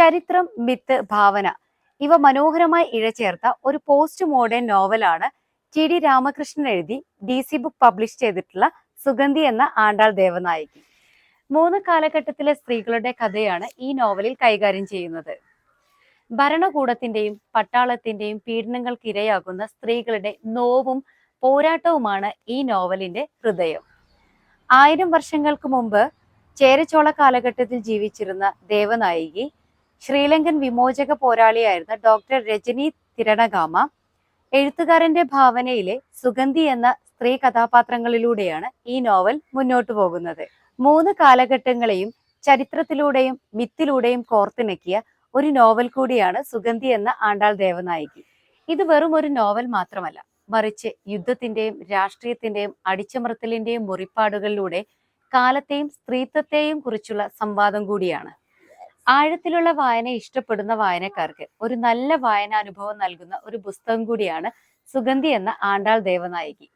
ചരിത്രം മിത്ത് ഭാവന ഇവ മനോഹരമായി ഇഴചേർത്ത ഒരു പോസ്റ്റ് മോഡേൺ നോവലാണ് ടി ഡി രാമകൃഷ്ണൻ എഴുതി ഡി സി ബുക്ക് പബ്ലിഷ് ചെയ്തിട്ടുള്ള സുഗന്ധി എന്ന ആണ്ടാൾ ദേവനായകി. മൂന്ന് കാലഘട്ടത്തിലെ സ്ത്രീകളുടെ കഥയാണ് ഈ നോവലിൽ കൈകാര്യം ചെയ്യുന്നത്. ഭരണകൂടത്തിന്റെയും പട്ടാളത്തിന്റെയും പീഡനങ്ങൾക്ക് ഇരയാകുന്ന സ്ത്രീകളുടെ നോവും പോരാട്ടവുമാണ് ഈ നോവലിന്റെ ഹൃദയം. ആയിരം വർഷങ്ങൾക്ക് മുമ്പ് ചേരച്ചോള കാലഘട്ടത്തിൽ ജീവിച്ചിരുന്ന ദേവനായികി ശ്രീലങ്കൻ വിമോചക പോരാളിയായിരുന്ന ഡോക്ടർ രജനി തിരണഗാമ എഴുത്തുകാരന്റെ ഭാവനയിലെ സുഗന്ധി എന്ന സ്ത്രീ കഥാപാത്രങ്ങളിലൂടെയാണ് ഈ നോവൽ മുന്നോട്ടു പോകുന്നത്. മൂന്ന് കാലഘട്ടങ്ങളെയും ചരിത്രത്തിലൂടെയും മിത്തിലൂടെയും കോർത്തിണക്കിയ ഒരു നോവൽ കൂടിയാണ് സുഗന്ധി എന്ന ആണ്ടാൾ ദേവനായികി. ഇത് വെറും ഒരു നോവൽ മാത്രമല്ല മറിച്ച് യുദ്ധത്തിന്റെയും രാഷ്ട്രീയത്തിന്റെയും അടിച്ചമർത്തലിന്റെയും മുറിപ്പാടുകളിലൂടെ കാലത്തെയും സ്ത്രീത്വത്തെയും കുറിച്ചുള്ള സംവാദം കൂടിയാണ്. ആഴത്തിലുള്ള വായന ഇഷ്ടപ്പെടുന്ന വായനക്കാർക്ക് ഒരു നല്ല വായനാനുഭവം നൽകുന്ന ഒരു പുസ്തകം കൂടിയാണ് സുഗന്ധി എന്ന ആണ്ടാൾ ദേവനായകി.